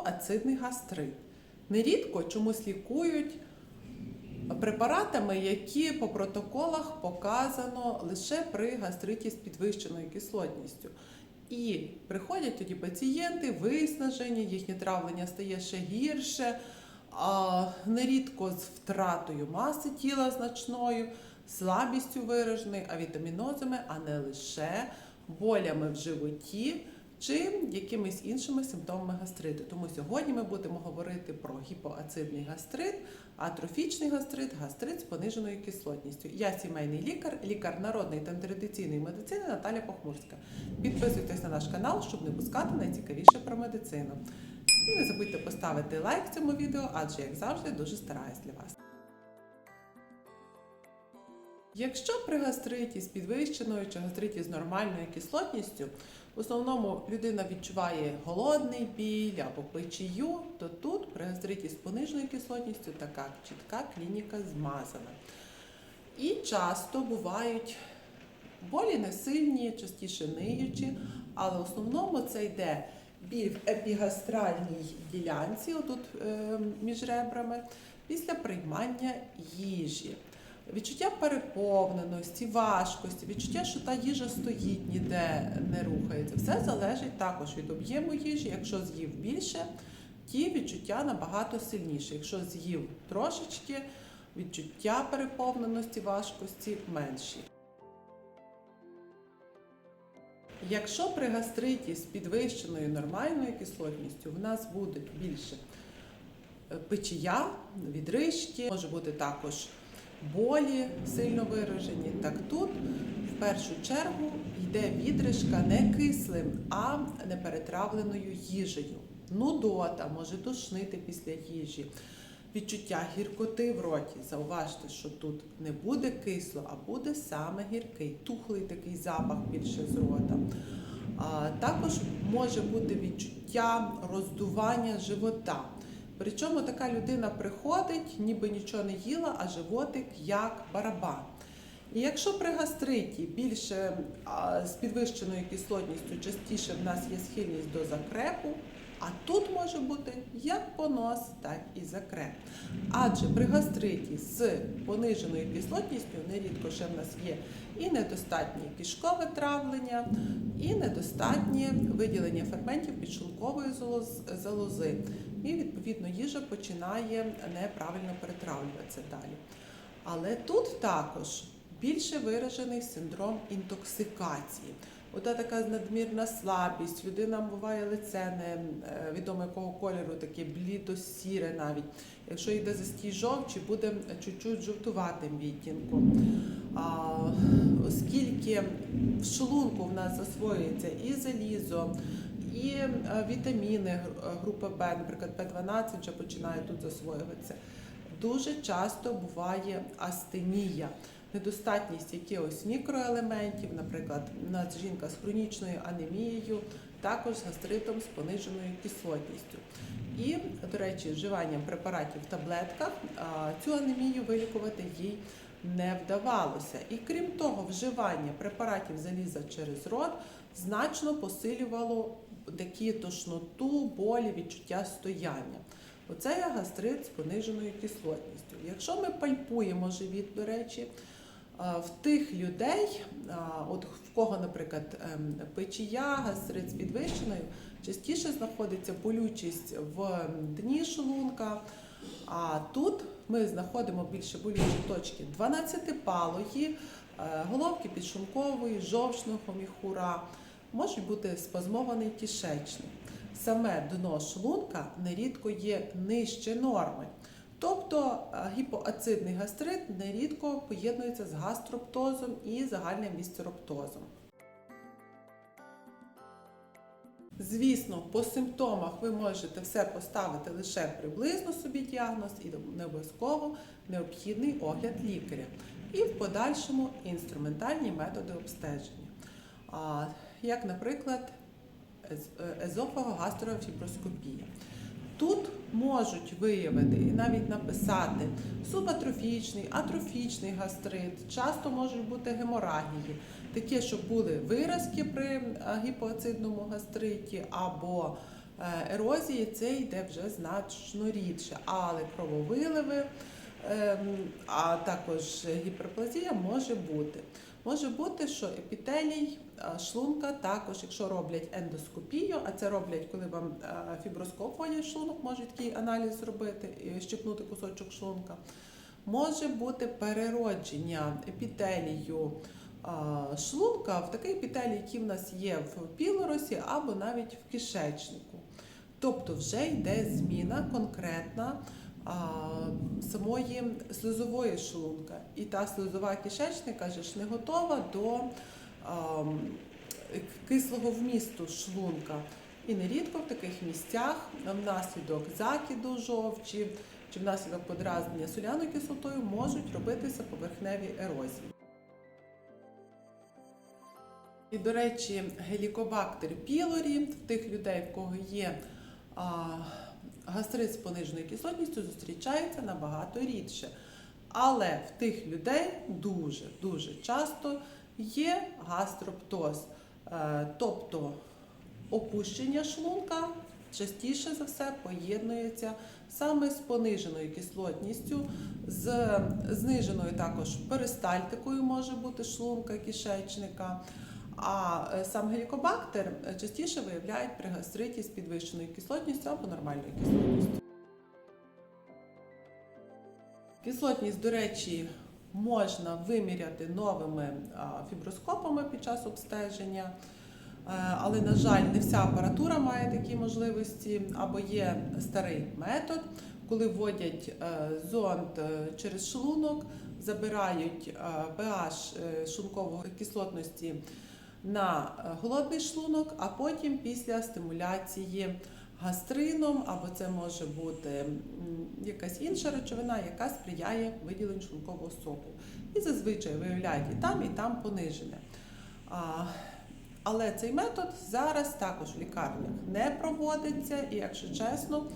гіпоацидний гастрит. Нерідко чомусь лікують препаратами, які по протоколах показано лише при гастриті з підвищеною кислотністю. І приходять тоді пацієнти, виснажені, їхнє травлення стає ще гірше, а нерідко з втратою маси тіла значною, слабістю вираженою, авітамінозами, а не лише болями в животі чи якимись іншими симптомами гастриту. Тому сьогодні ми будемо говорити про гіпоацидний гастрит, атрофічний гастрит, гастрит з пониженою кислотністю. Я сімейний лікар, лікар народної та традиційної медицини Наталя Похмурська. Підписуйтесь на наш канал, щоб не пускати найцікавіше про медицину. І не забудьте поставити лайк цьому відео, адже, як завжди, дуже стараюсь для вас. Якщо при гастриті з підвищеною чи гастриті з нормальною кислотністю, в основному людина відчуває голодний біль або печію, то тут при гастриті з пониженою кислотністю така чітка клініка змазана. І часто бувають болі не сильні, частіше ниючі, але в основному це йде біль в епігастральній ділянці, отут е, між ребрами, після приймання їжі. Відчуття переповненості, важкості, відчуття, що та їжа стоїть, ніде не рухається. Все залежить також від об'єму їжі. Якщо з'їв більше, ті відчуття набагато сильніше. Якщо з'їв трошечки, відчуття переповненості, важкості менші. Якщо при гастриті з підвищеною нормальною кислотністю в нас буде більше е, печія, відрижки, може бути також болі сильно виражені. Так тут в першу чергу йде відрижка не кислим, а неперетравленою їжею. Нудота може душнити після їжі. Відчуття гіркоти в роті. Зауважте, що тут не буде кисло, а буде саме гіркий, тухлий такий запах більше з рота. А, також може бути відчуття роздування живота. Причому така людина приходить, ніби нічого не їла, а животик як барабан. І якщо при гастриті більше з підвищеною кислотністю частіше в нас є схильність до закрепу, а тут може бути як понос, так і закреп. Адже при гастриті з пониженою кислотністю нерідко ще в нас є і недостатнє кишкове травлення, і недостатнє виділення ферментів підшлункової залози. І відповідно їжа починає неправильно перетравлюватися далі. Але тут також більше виражений синдром інтоксикації. Ота така надмірна слабість, людина буває лице не е, відомо якого кольору, таке блідо-сіре навіть. Якщо йде застій жовчі, буде чуть-чуть жовтуватим відтінком. А, оскільки в шлунку в нас засвоюється і залізо, і е, вітаміни е, групи Б, наприклад, Б12 вже починає тут засвоюватися. Дуже часто буває астенія, недостатність якихось мікроелементів, наприклад, нас жінка з хронічною анемією, також з гастритом з пониженою кислотністю. І, до речі, вживанням препаратів в таблетках цю анемію вилікувати їй не вдавалося. І крім того, вживання препаратів заліза через рот значно посилювало такі тошноту, болі, відчуття стояння. Оце є гастрит з пониженою кислотністю. Якщо ми пальпуємо живіт, до речі, в тих людей, от в кого, наприклад, ем, печія, гастрит з підвищеною, частіше знаходиться болючість в дні шлунка. А тут ми знаходимо більше болючі точки 12-палої, е, головки підшлункової, жовчного міхура, може бути спазмований кишечник. Саме дно шлунка нерідко є нижче норми. Тобто е, гіпоацидний гастрит нерідко поєднується з гастроптозом і загальним вісцероптозом. Звісно, по симптомах ви можете все поставити лише приблизно собі діагноз і не обов'язково необхідний огляд лікаря. І в подальшому інструментальні методи обстеження. Як, наприклад, е, езофагогастрофіброскопія. Тут можуть виявити і навіть написати субатрофічний, атрофічний гастрит, часто можуть бути геморагії, такі, щоб були виразки при е, гіпоацидному гастриті або е, ерозії це йде вже значно рідше, але крововиливи, ем, а також гіперплазія може бути. Може бути, що епітелій шлунка також, якщо роблять ендоскопію, а це роблять, коли вам фіброскоп вводять в шлунок, можуть такий аналіз зробити щепнути кусочок шлунка. Може бути переродження епітелію шлунка в такий епітелій, який в нас є в пілоросі або навіть в кишечнику. Тобто вже йде зміна конкретна самої слизової шлунка. І та слизова кишечника ж не готова до кислого вмісту шлунка. І нерідко в таких місцях внаслідок закиду жовчі чи внаслідок подразнення соляною кислотою можуть робитися поверхневі ерозії. І, до речі, гелікобактер пілорі в тих людей, в кого є а, гастрит з пониженою кислотністю, зустрічається набагато рідше. Але в тих людей дуже дуже часто є гастроптоз, Е, тобто опущення шлунка частіше за все поєднується саме з пониженою кислотністю, з зниженою також перистальтикою може бути шлунка кишечника. А е, сам гелікобактер е, частіше виявляють при гастриті з підвищеною кислотністю або нормальною кислотністю. Кислотність, до речі, можна виміряти новими фіброскопами під час обстеження. Е, Але, на жаль, не вся апаратура має такі можливості, або є старий метод, коли вводять зонд через шлунок, забирають pH шлункової кислотності на е, голодний шлунок, а потім після стимуляції гастрином, або це може бути якась інша речовина, яка сприяє виділенню шлункового соку. І зазвичай виявляють і там, і там пониження. А, але цей метод зараз також в лікарнях не проводиться, і, якщо чесно,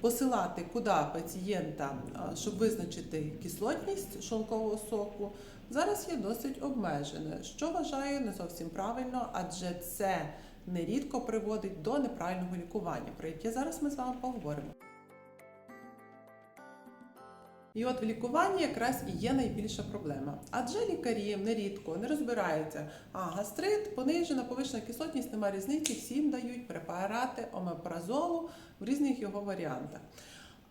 посилати куди пацієнта, щоб визначити кислотність шлункового соку, зараз є досить обмежене, що вважаю не зовсім правильно, адже це нерідко приводить до неправильного лікування, про яке зараз ми з вами поговоримо. І от в лікуванні якраз і є найбільша проблема. Адже лікарі нерідко не розбираються, а гастрит, понижена, повищена кислотність, немає різниці, всім дають препарати омепразолу в різних його варіантах.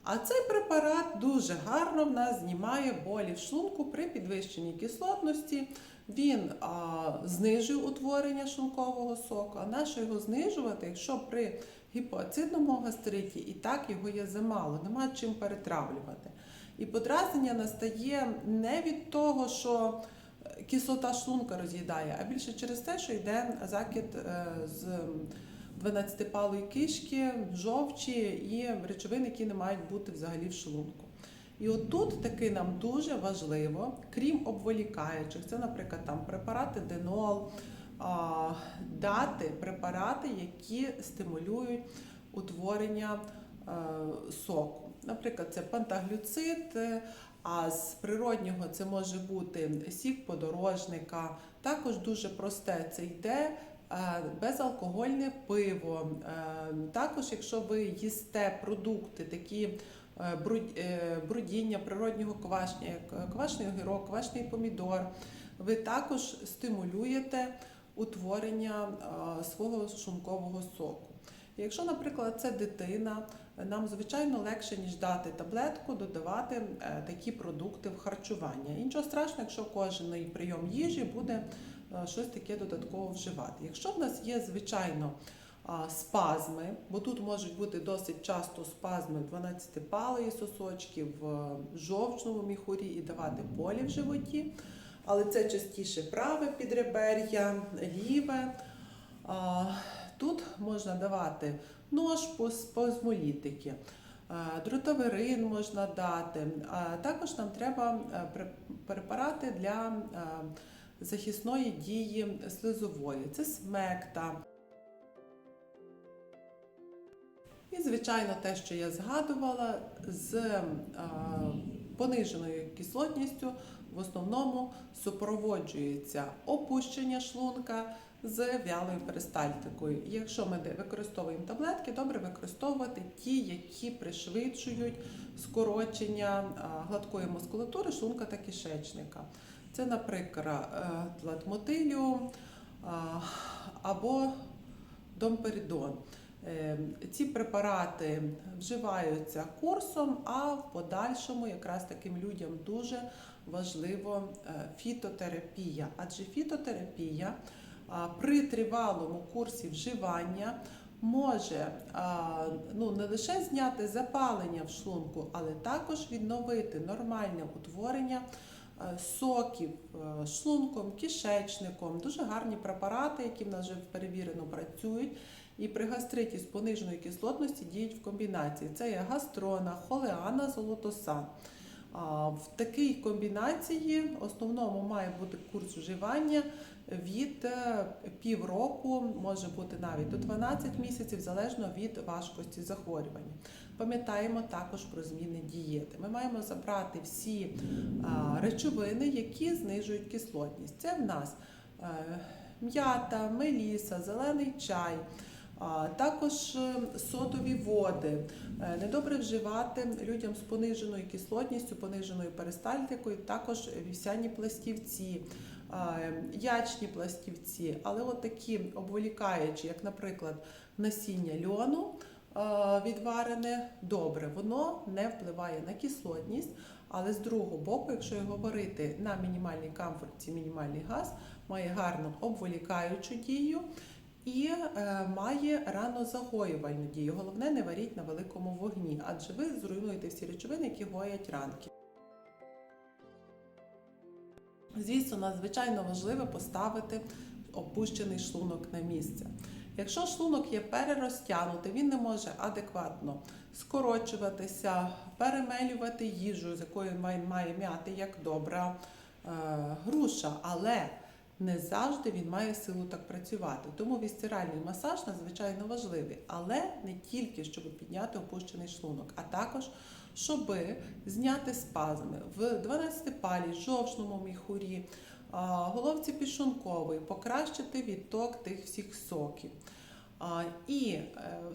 А цей препарат дуже гарно в нас знімає болі в шлунку при підвищеній кислотності. Він а, знижує утворення шлункового соку. А на що його знижувати, якщо при гіпоацидному гастриті і так його є замало, нема чим перетравлювати. І подразнення настає не від того, що кислота шлунка роз'їдає, а більше через те, що йде закид е, з 12-палої кишки, жовчі і речовин, які не мають бути взагалі в шлунку. І отут таки нам дуже важливо, крім обволікаючих, це, наприклад, там препарати денол, дати препарати, які стимулюють утворення е, соку. Наприклад, це пантаглюцид, е, а з природнього це може бути сік подорожника. Також дуже просте це йде безалкогольне пиво. Е, Також, якщо ви їсте продукти, такі е, бруд- е, брудіння природнього квашня, як квашний огірок, квашний помідор, ви також стимулюєте утворення е, свого шлункового соку. Якщо, наприклад, це дитина, нам звичайно легше, ніж дати таблетку, додавати е, такі продукти в харчування. І Нічого страшного, якщо кожен прийом їжі буде е, щось таке додатково вживати. Якщо в нас є, звичайно, спазми, бо тут можуть бути досить часто спазми 12-палої сосочки в жовчному міхурі і давати болі в животі, але це частіше праве підребер'я, ліве. Тут можна давати ножпу, спазмолітики, е, дротаверин можна дати. Також нам треба е, препарати для е, захисної дії слизової. Це смекта. І, звичайно, те, що я згадувала, з е, пониженою кислотністю в основному супроводжується опущення шлунка, з вялою перистальтикою. Якщо ми використовуємо таблетки, добре використовувати ті, які пришвидшують скорочення гладкої мускулатури шлунка та кишечника. Це, наприклад, мотиліум або домперидон. Е, Ці препарати вживаються курсом, а в подальшому якраз таким людям дуже важливо е, фітотерапія. Адже фітотерапія при тривалому курсі вживання може ну, не лише зняти запалення в шлунку, але також відновити нормальне утворення е, соків е, шлунком, кишечником. Дуже гарні препарати, які в нас вже перевірено працюють. І при гастриті з пониженої кислотності діють в комбінації. Це є гастрона, холеана, золотосан. В такій комбінації основному має бути курс вживання від е, півроку, може бути навіть до 12 місяців, залежно від важкості захворювання. Пам'ятаємо також про зміни дієти. Ми маємо забрати всі речовини, які знижують кислотність. Це в нас е, м'ята, меліса, зелений чай. Також е, содові води. Е, Недобре вживати людям з пониженою кислотністю, пониженою перистальтикою, також вівсяні пластівці, ячні пластівці. Але от такі обволікаючі, як, наприклад, насіння льону відварене, добре, воно не впливає на кислотність. Але з другого боку, якщо говорити на мінімальній комфорті, мінімальний газ має гарну обволікаючу дію і е, має ранозагоювальну дію. Головне, не варіть на великому вогні, адже ви зруйнуєте всі речовини, які гоять ранки. Звісно, надзвичайно важливо поставити опущений шлунок на місце. Якщо шлунок є перерозтягнутий, він не може адекватно скорочуватися, перемелювати їжу, з якою він має- м'яти як добра е, груша, але не завжди він має силу так працювати. Тому вісцеральний масаж надзвичайно важливий, але не тільки щоб підняти опущений шлунок, а також щоб зняти спазми в 12-палі, жовчному міхурі, головці пішункової, покращити відток тих всіх соків. І е,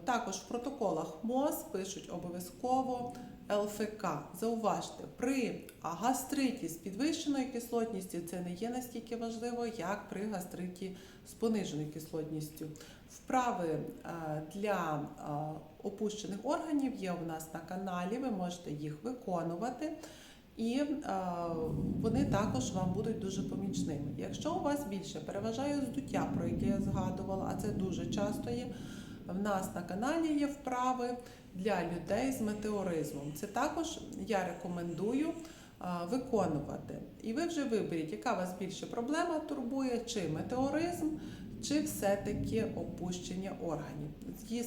також в протоколах МОЗ пишуть обов'язково ЛФК. Зауважте, при гастриті з підвищеною кислотністю це не є настільки важливо, як при гастриті з пониженою кислотністю. Вправи е, для е, опущених органів є у нас на каналі, ви можете їх виконувати. І е, вони також вам будуть дуже помічними. Якщо у вас більше переважає здуття, про яке я згадувала, а це дуже часто є. В нас на каналі є вправи для людей з метеоризмом. Це також я рекомендую а, виконувати. І ви вже виберіть, яка вас більше проблема турбує, чи метеоризм, чи все-таки опущення органів.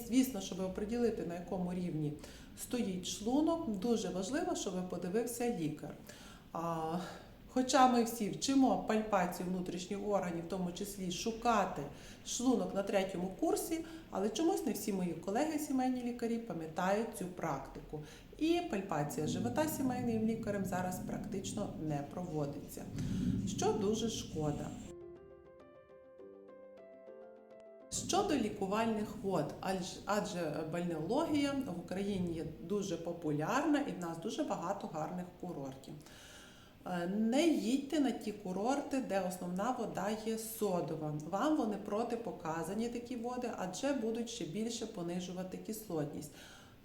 Звісно, щоб оприділити, на якому рівні стоїть шлунок, дуже важливо, щоб подивився лікар. А, Хоча ми всі вчимо пальпацію внутрішніх органів, в тому числі шукати шлунок на третьому курсі, але чомусь не всі мої колеги, сімейні лікарі, пам'ятають цю практику. І пальпація живота сімейним лікарем зараз практично не проводиться, що дуже шкода. Щодо лікувальних вод, адже бальнеологія в Україні є дуже популярна і в нас дуже багато гарних курортів. Е, Не їдьте на ті курорти, де основна вода є содова. Вам вони протипоказані такі води, адже будуть ще більше понижувати кислотність.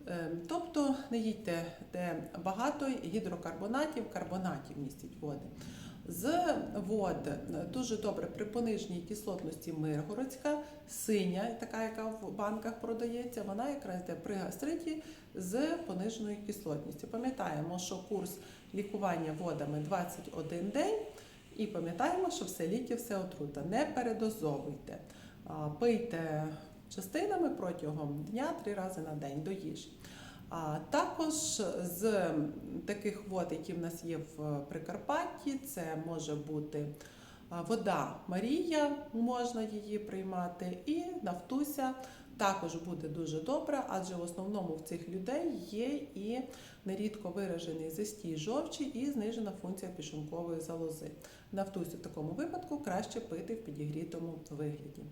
Е, Тобто не їдьте, де багато гідрокарбонатів, карбонатів містять води. З вод дуже добре при пониженій кислотності Миргородська, синя, така, яка в банках продається, вона якраз йде при гастриті з пониженою кислотністю. Пам'ятаємо, що курс лікування водами 21 день, і пам'ятаємо, що все ліки, все отрута. Не передозовуйте. Пийте частинами протягом дня три рази на день до їжі. А також з таких вод, які в нас є в Прикарпатті, це може бути вода Марія, можна її приймати, і нафтуся також буде дуже добре, адже в основному в цих людей є і нерідко виражений застій жовчі і знижена функція пішункової залози. Нафтусь у такому випадку краще пити в підігрітому вигляді.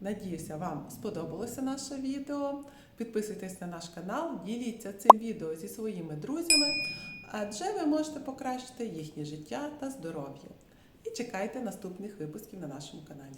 Надіюся, вам сподобалося наше відео. Підписуйтесь на наш канал, діліться цим відео зі своїми друзями, адже ви можете покращити їхнє життя та здоров'я. І чекайте наступних випусків на нашому каналі.